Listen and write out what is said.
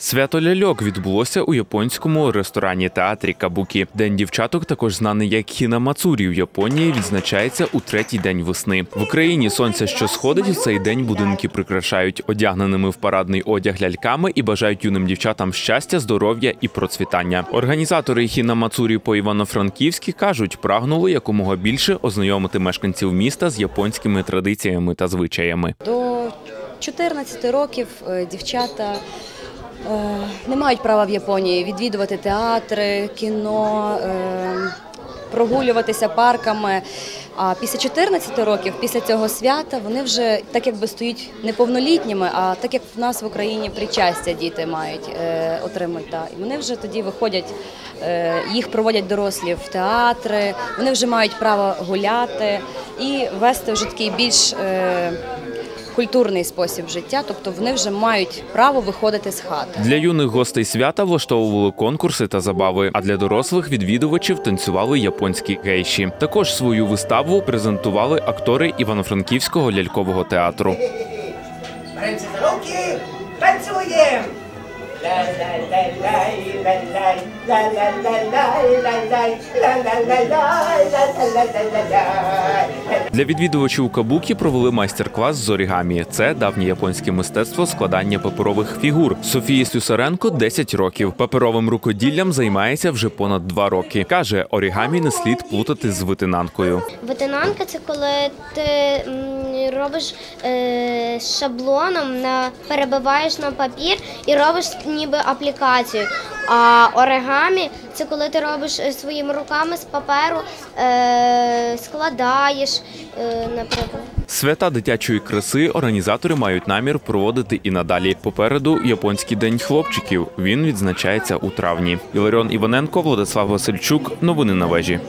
Свято ляльок відбулося у японському ресторані театрі Кабукі. День дівчаток, також знаний як Хінамацурі в Японії, відзначається у третій день весни. В Україні сонце, що сходить, у цей день будинки прикрашають одягненими в парадний одяг ляльками і бажають юним дівчатам щастя, здоров'я і процвітання. Організатори Хінамацурі по Івано-Франківськи кажуть, прагнули якомога більше ознайомити мешканців міста з японськими традиціями та звичаями. До 14 років е, дівчата не мають права в Японії відвідувати театри, кіно, е, прогулюватися парками. А після 14 років, після цього свята, вони вже так якби стають неповнолітніми, а так як в нас в Україні причастя діти мають е, отримують. Та. І вони вже тоді виходять, е, їх проводять дорослі в театри, вони вже мають право гуляти і вести вже такий більш е, культурний спосіб життя, тобто вони вже мають право виходити з хати. Для юних гостей свята влаштовували конкурси та забави, а для дорослих відвідувачів танцювали японські гейші. Також свою виставу презентували актори Івано-Франківського лялькового театру. Беремося за руки, танцюємо! Для відвідувачів Кабукі провели майстер-клас з орігамі. Це давнє японське мистецтво складання паперових фігур. Софії Сюсаренко 10 років. Паперовим рукоділлям займається вже понад два роки. каже, орігамі не слід плутати з витинанкою. Ветенанка це коли ти робиш е, шаблоном, перебиваєш на папір і робиш ніби аплікацію. А оригамі це коли ти робиш е, своїми руками з паперу, е, складаєш, е, наприклад. Свята дитячої краси організатори мають намір проводити і надалі. Попереду японський день хлопчиків. Він відзначається у травні. Іларіон Іваненко, Владислав Васильчук. Новини на вежі.